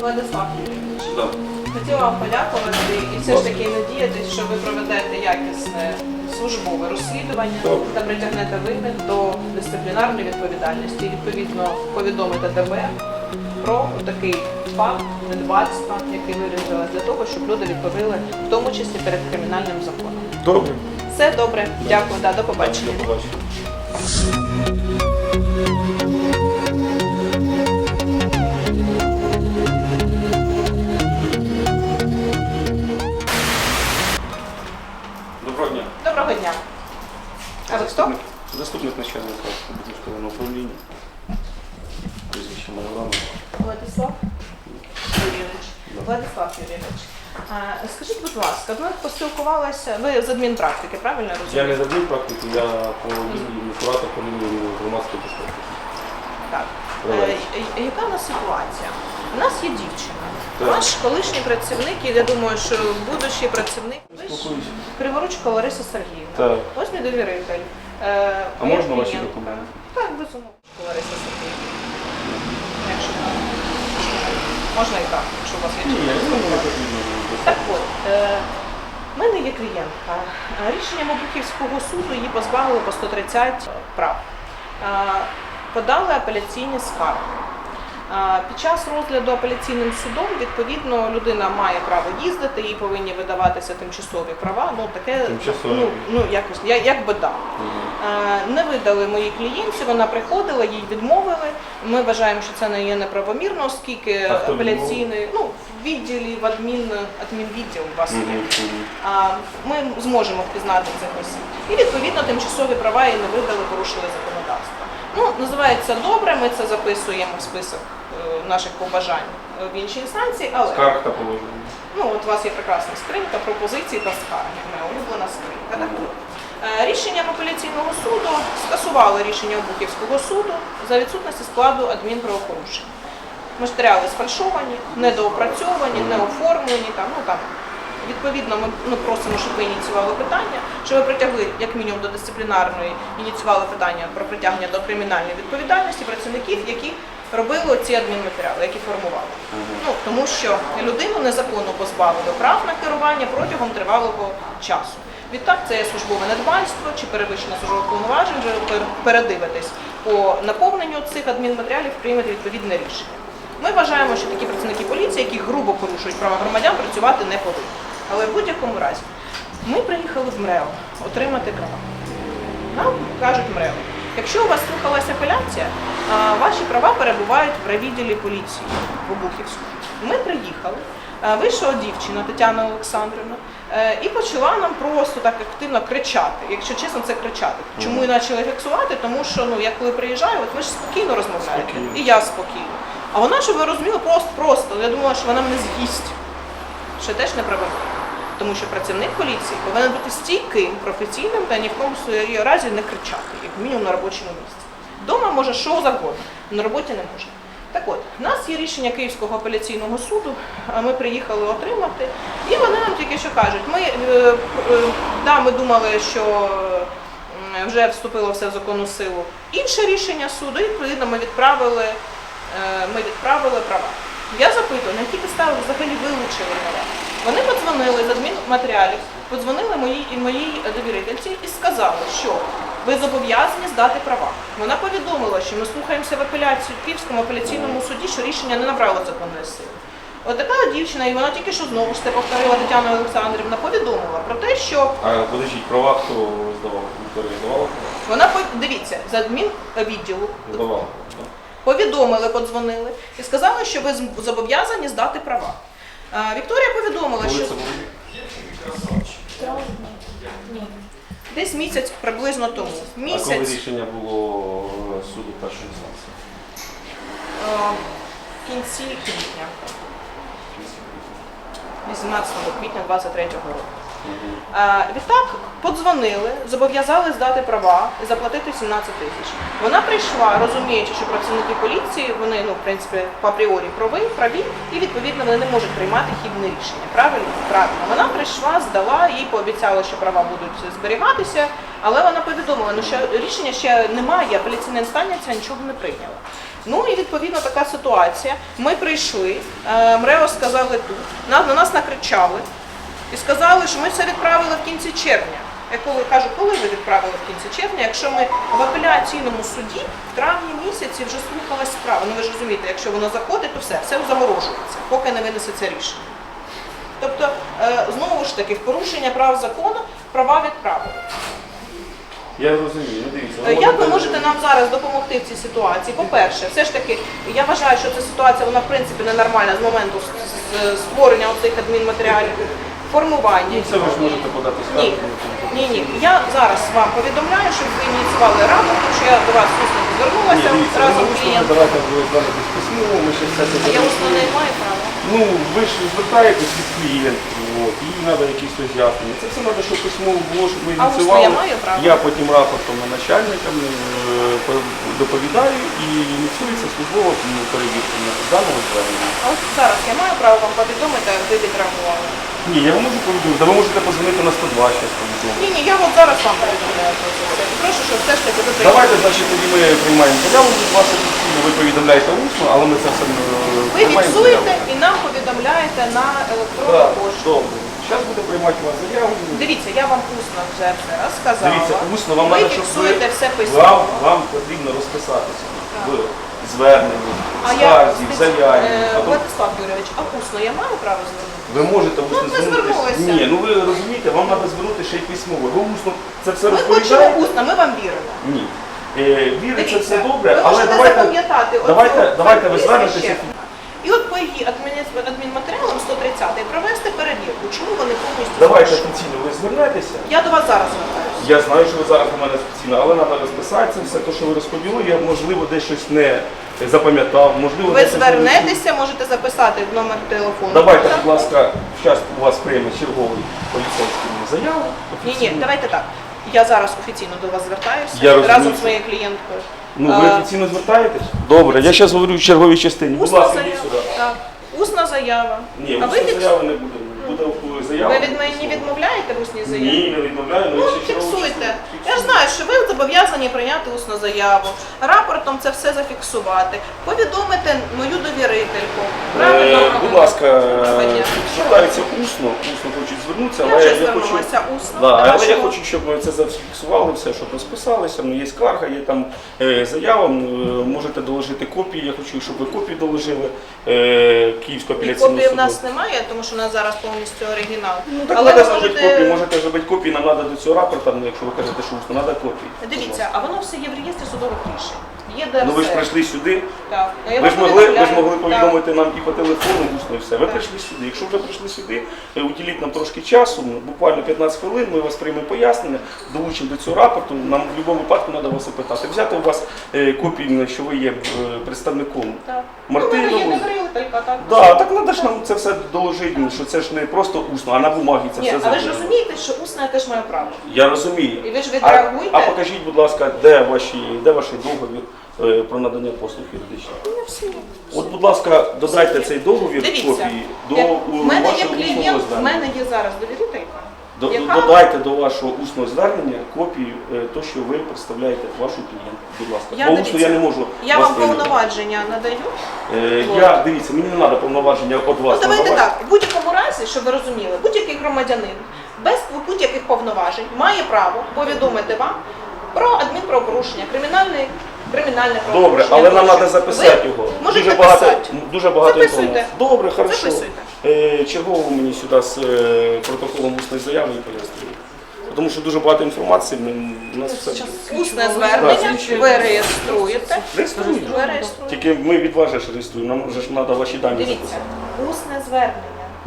Владислав Юрійович, Да. хотіла вам подякувати і все ж таки надіятися, що ви проведете якісне службове розслідування та притягнете винних до дисциплінарної відповідальності. І, Відповідно, повідомите ДБР про такий факт недбальства, який вирішили для того, щоб люди відповіли, в тому числі перед кримінальним законом. Добре. Все добре, дякую, да, до побачення. До побачення. Ви з адмінпрактики, правильно Я розумію? не забув практику, я по лінії куратор по лінії громадської безпеки. Так. Е, яка у нас ситуація? У нас є дівчина. Так. Ваш колишній працівник, і я думаю, що будущий працівник ви ж Спілкуюся. Криворучка Лариса Сергіївна. Так. Ось мій довіритель. Е, А моя можна ваші клієнтка. документи? Так, безумовно, Лариса Сергіївна. Якщо так. Можна і так, якщо у вас є Ні, я не потрібно. Так от, е, в мене є клієнтка. Рішенням Обухівського суду її позбавили по 130 прав. Подали апеляційні скарги. Під час розгляду апеляційним судом, відповідно, людина має право їздити, їй повинні видаватися тимчасові права. Ну таке Тимчасові. ну, ну якось як би да. Е, Не видали моїй клієнтці, вона приходила, їй відмовили. Ми вважаємо, що це не є неправомірно, оскільки А хто апеляційний, ну в відділі, в адмін, адмінвідділ у вас є. Мгм, мгм. А, Ми зможемо впізнати цих осіб. І відповідно тимчасові права їй не видали, порушили законодавство. Ну, називається добре, ми це записуємо в список е, наших побажань е, в іншій інстанції, але Скарг та положення. Ну, от у вас є прекрасна скринька пропозицій та скарги. Моя улюблена скринька. Так от. Е, Рішенням апеляційного суду скасували рішення Обухівського суду за відсутності складу адмінправопорушень. Матеріали сфальшовані, недоопрацьовані, не оформлені. Там, ну, там. Відповідно, ми ну, просимо, щоб ви ініціювали питання, щоб ви притягли як мінімум до дисциплінарної, ініціювали питання про притягнення до кримінальної відповідальності працівників, які робили ці адмінматеріали, які формували. Ну тому що людину незаконно позбавили прав на керування протягом тривалого часу. Відтак це є службове недбальство чи перевищення службових повноважень, вже пер- передивитись по наповненню цих адмінматеріалів, приймати відповідне рішення. Ми вважаємо, що такі працівники поліції, які грубо порушують права громадян, працювати не повинні. Але в будь-якому разі ми приїхали в МРЕО отримати права. Нам кажуть МРЕО, якщо у вас слухалася апеляція, ваші права перебувають в райвідділі поліції в Обухівську. Ми приїхали, вийшла дівчина Тетяна Олександрівна і почала нам просто так активно кричати. Якщо чесно, це кричати. Чому і почали фіксувати? Тому що ну я коли приїжджаю, от ви ж спокійно розмовляєте, Спокійно. і я спокійно. А вона, щоб ви розуміли, просто просто. Я думала, що вона мене з'їсть. Що теж неправильно. Тому що працівник поліції повинен бути стійким, професійним та ні в кому разі не кричати, як мінімум на робочому місці. Дома може що завгодно, на роботі не може. Так от, в нас є рішення Київського апеляційного суду, ми приїхали отримати, і вони нам тільки що кажуть, ми, е, е, да, ми думали, що вже вступило все в законну силу. Інше рішення суду, і відповідно ми відправили, е, ми відправили права. Я запитую, на які підстави взагалі вилучили права. Вони подзвонили з адмінматеріалів, подзвонили моїй і моїй довірительці і сказали, що ви зобов'язані здати права. Вона повідомила, що ми слухаємося в апеляції в Київському апеляційному суді, що рішення не набрало законної сили. От така дівчина, і вона тільки що знову ж це повторила Тетяна Олександрівна, повідомила про те, що А подождіть, права хто здавав? Вікторія здавала? вона по- дивіться з адмінвідділу Здавала. так? повідомили, подзвонили і сказали, що ви з- зобов'язані здати права. Вікторія повідомила, Коли що це було? Десь місяць приблизно тому. А коли рішення було е, суду першої інстанції? е, в кінці квітня, 18 квітня 23 року. Е, Відтак подзвонили, зобов'язали здати права і заплатити 17 тисяч. Вона прийшла, розуміючи, що працівники поліції вони ну в принципі по апріорі прави, праві, і відповідно вони не можуть приймати хібне рішення. Правильно? Правильно. Вона прийшла, здала, їй пообіцяли, що права будуть зберігатися, але вона повідомила, ну що рішення ще немає, апеляційна інстанція нічого не прийняла. Ну і відповідно така ситуація. Ми прийшли, е, МРЕО сказали тут, на, на нас накричали і сказали, що ми все відправили в кінці червня. Я коли кажу, коли ви відправили в кінці червня, якщо ми в апеляційному суді в травні місяці вже слухалась справа. Ну ви ж розумієте, якщо воно заходить, то все, все заморожується, поки не винесеться рішення. Тобто, е, знову ж таки, в порушення прав закону права відправили. Я розумію, ну дивіться. Е, Як ви можете нам зараз допомогти в цій ситуації? По-перше, все ж таки, я вважаю, що ця ситуація вона в принципі ненормальна з моменту створення цих адмінматеріалів, формування. Ну, це ви ж можете подати Ні, скаргу. ні, ні. Я зараз вам повідомляю, щоб ви ініціювали раду, тому що я до вас усно Ні, звернулася дивіться, разом ви з клієнтом. давайте ви звернетесь письмово, ми ще все це А я усно не маю права. Ну, ви ж звертаєтесь від клієнтів, от, їй треба якісь роз'яснення. Це все треба, щоб письмово було, щоб ви А усно ініціювали. я маю право? Я потім рапортом на начальникам е, доповідаю і ініціюється службова перевірка даного звернення. А от зараз я маю право вам повідомити, а ви відреагували. Ні, я вам можу повідомити, ви можете позвонити на 102 зараз повідомити. Ні, ні, я от зараз вам повідомляю про це. Прошу, щоб все ж таки ви Давайте, значить, тоді ми приймаємо заяву від вас офіційно, ви повідомляєте усно, але ми це все е, Ви приймаємо фіксуєте і нам повідомляєте на електронну Так, пошту. добре. Зараз буде приймати у вас заяву. Дивіться, я вам усно вже це розказала. Дивіться, усно вам треба, щоб ви, все вам, письмово. вам потрібно розписатися в зверненні, скарзі, в заяві. Е, А то Владислав Юрійович, а усно я маю право звернути? ви можете усно ви звернутися. звернулися. Ні, ну ви розумієте, вам треба звернути ще й письмово. Ви усно це все Ми хочемо розповідаєте? усно, ми вам віримо. Ні. Е, вірить це все добре, ви але можете давайте, запам'ятати оцю давайте, давайте ви прізвище. звернетеся. І от по її адміні- адмінматеріалам 130 провести перевірку. Чому вони повністю Давайте офіційно ви звернетеся. Я до вас зараз звертаюся. Я знаю, що ви зараз до мене спеціально, але треба розписати це все, те, що ви розповіли. Я можливо десь щось не запам'ятав, можливо, Ви десь щось не звернетеся, можете записати номер телефону. Давайте, будь ласка, зараз у вас прийме черговий поліцейський заяву. Ні, ні, давайте так. Я зараз офіційно до вас звертаюся Я розумію. разом з своєю клієнткою. Ну, ви А, офіційно звертаєтесь? Добре, я зараз говорю в черговій частині. Будь Усна ласка, йдіть заява. сюди. Так. Усна заява. Ні, а ви, усної заяви не буде. Буде заява. ви від мені відмовляєте в усній заяві? Ні, не відмовляю, Ну, але ще чергову фіксуйте. частину. Я ж знаю, що ви зобов'язані прийняти усну заяву, рапортом це все зафіксувати, повідомити мою довірительку. Правильно? Е, Будь ласка, Доброго звертаються усно, усно хочуть звернутися, Я але вже я, хочу. звернулася усно. Да, але я хочу, щоб ми це зафіксували, все, щоб розписалися. Ну, є скарга, є там е, заява, м, е, можете доложити копії. Я хочу, щоб ви копії доложили е, Київського І апеляційного копії в суду. нас немає, тому що у нас зараз повністю оригінал. Ну, так Але треба ви зробити можете... копії, можете зробити копії, нам треба до цього рапорта, ну, якщо ви кажете, що треба копії. Дивіться, а воно все є в реєстрі судових рішень. Є Ну ви ж прийшли сюди, Так. Ви ж могли, ви ж могли повідомити нам і по телефону, і все. Ви прийшли сюди. Якщо вже прийшли сюди, е, уділіть нам трошки часу, ну, буквально 15 хвилин, ми вас приймемо пояснення, долучимо до цього рапорту. Нам в будь-якому випадку треба вас опитати. Взяти у вас е, копії, що ви є е, представником. Мартинову. Ну, так. Да, так треба ж нам це все доложити, що це ж не просто усно, а на бумагі це Ні, все але ж розумієте, що усне теж маю право. Я розумію. І ви ж А, а покажіть, будь ласка, де ваші, де ваш договір про надання послуг юридичних? Ну, всі. От, будь ласка, додайте цей договір Дивіться, копії до як у, в мене є вашого клієнт, в звернення. мене є зараз довірителька. До- яка- Додайте до вашого усного звернення копію, е, то, що ви представляєте вашу клієнтку. Будь ласка. Я, Бо усно дивіться, я не можу Я вас вам прийняти. повноваження надаю. Е, Я, дивіться, мені не треба повноваження від Ну вас. давайте надавати. так, в будь-якому разі, щоб ви розуміли, будь-який громадянин без будь-яких повноважень має право повідомити вам про адмінправопорушення, кримінальне, кримінальне правопорушення. Добре, але нам треба записати його. Можете дуже багато, писати. дуже багато Записуйте. інформації. Добре, хорошо. Записуйте. Е, чергово мені сюди з е, протоколом усної заяви і пояснюю. Тому що дуже багато інформації, ми- у нас все. Усне звернення, ви реєструєте. Реєструйте. Ви реєструєте. Тільки ми від вас же ж реєструємо, нам вже ж треба ваші дані Дивіться, записати. усне звернення.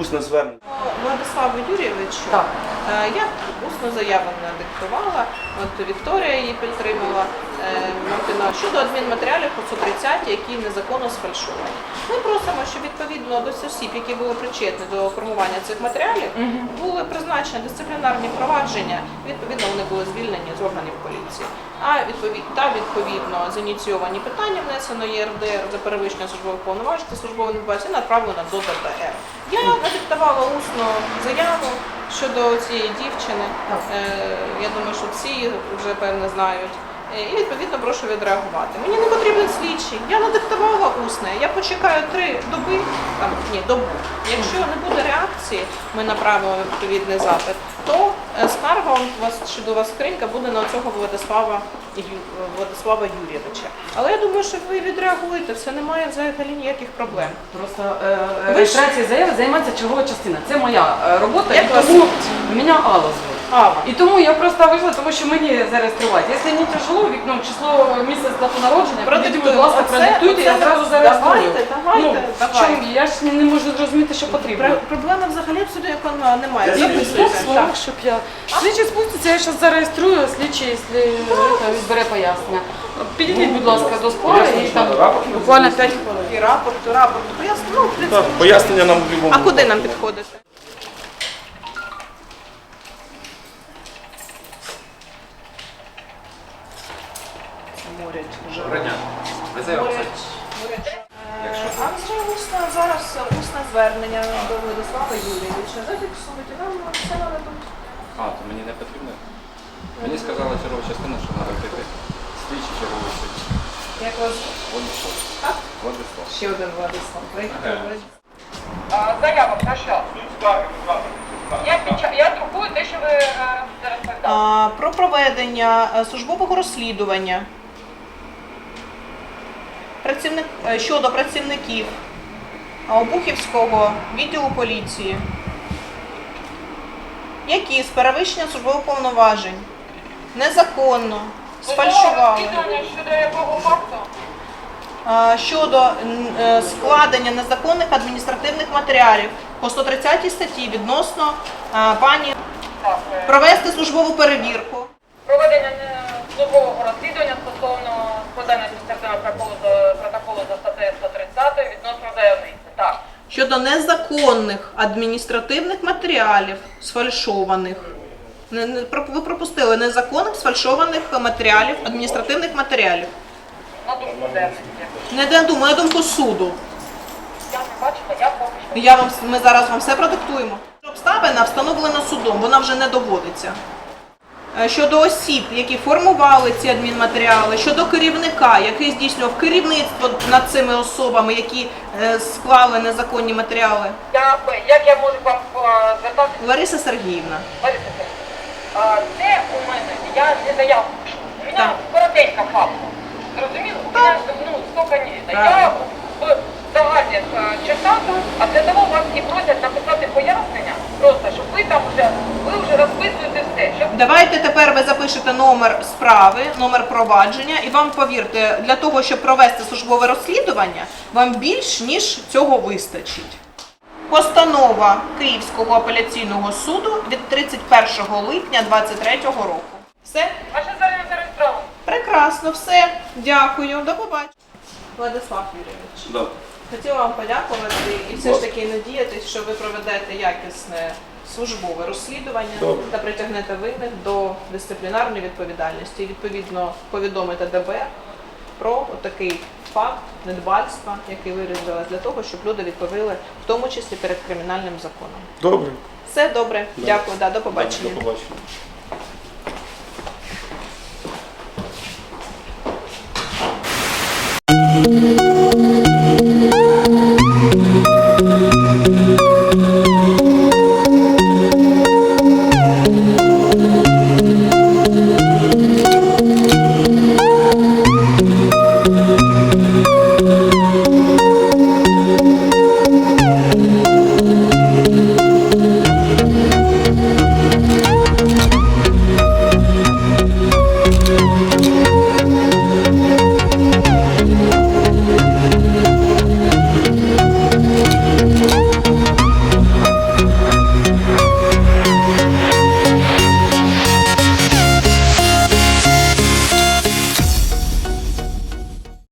Усне звернення. Владиславу Юрійовичу, Так. е, я усну заяву надиктувала, от Вікторія її підтримала Мартина щодо адмінматеріалів по 130, які незаконно сфальшовані. Ми просимо, щоб відповідно до осіб, які були причетні до формування цих матеріалів, були призначені дисциплінарні провадження. Відповідно, вони були звільнені з органів поліції. А відповідь та відповідно зініційовані питання внесено ЄРДР за перевищення службових повноважень та службової недбальності направлено до ДБР. Я надиктувала усно заяву щодо цієї дівчини. Е, я думаю, що всі вже певне знають. Е, І відповідно прошу відреагувати. Мені не потрібен слідчий. Я надиктувала усне. Я почекаю три доби, там ні, добу. Якщо не буде реакції, ми направимо відповідний запит, то е, скарга у вас щодо скринька буде на цього Владислава Владислава Юрійовича. Але я думаю, що ви відреагуєте, все немає взагалі ніяких проблем. Просто е, реєстрація заяви займається чергова частина. Це моя е, робота, Як і вас тому звуть? мене Алла звуть. Ава. І тому я просто вийшла, тому що мені зареєструвати. Якщо не тяжело, вікно число місяць дату народження, підійдіть, будь ласка, продиктуйте, я ви- зареєструю. Давайте, давайте, ну, в давайте. чому? Я ж не, можу зрозуміти, що потрібно. Про- Проблеми взагалі абсолютно немає. Я. Так. Щоб я. Слідчий спуститься, я зараз зареєструю, слідчий, якщо е, відбере пояснення. Підійдіть, будь ласка, до спори і там буквально 5 хвилин. І рапорт, рапорт. Поясню, ну, в принципі, Так, пояснення нам в будь-якому А куди нам підходити? Морять вже. Доброго дня. Ви заяву Морять. писати? морять. Е, А вже усне, зараз усне звернення до Владислава Юрійовича. Зафіксуйте, нам все нададуть. А, то мені не потрібно. Мені сказала чергова частина, що треба піти. Слідчий черговий слідчий. Як вас Владислав. Так? Владислав. ще один Владислав. Заявок на що? Я, я друкую те, що ви е, зараз передали. А, Про проведення е, службового розслідування працівник, е, щодо працівників Обухівського відділу поліції, які з перевищенням службових повноважень незаконно сфальшували щодо якого факту? е, щодо е, складення незаконних адміністративних матеріалів по 130 статті відносно пані провести службову перевірку. проведення службового розслідування стосовно складання адміністративного протоколу за, статтею 130 відносно заявниці. Так. щодо незаконних адміністративних матеріалів сфальшованих. Не- не- про- Ви пропустили незаконних сфальшованих матеріалів, адміністративних матеріалів. На думку заявниці. Не на думку, на думку суду. Я не бачила, я поки що. Я вам ми зараз вам все продиктуємо. Обставина встановлена судом, вона вже не доводиться. Е, Щодо осіб, які формували ці адмінматеріали, щодо керівника, який здійснював керівництво над цими особами, які е, склали незаконні матеріали, Я, як я можу вам е, звертатися? Лариса Сергіївна. Лариса Сергіївна, Це у мене, я не заявку пишу. У мене коротенька фабула. Зрозуміло? У мене, ну, столько не. Я Загальні е, читати, а для того вас і просять написати пояснення, просто, щоб ви там вже, ви вже розписуєте все. Щоб Давайте тепер ви запишете номер справи, номер провадження, і вам повірте, для того, щоб провести службове розслідування, вам більш ніж цього вистачить. Постанова Київського апеляційного суду від 31 липня 2023 року. Все ваше звернення зареєстровано. прекрасно, все. Дякую. До побачення. Владислав Юрійович. Да. Хотіла вам подякувати і все ж таки надіятись, що ви проведете якісне службове розслідування Добре. та притягнете винних до дисциплінарної відповідальності. І відповідно повідомите ДБР про такий факт недбальства, який вирізали для того, щоб люди відповіли, в тому числі перед кримінальним законом. Добре. Все добре, Да. дякую, да, до До побачення. побачення.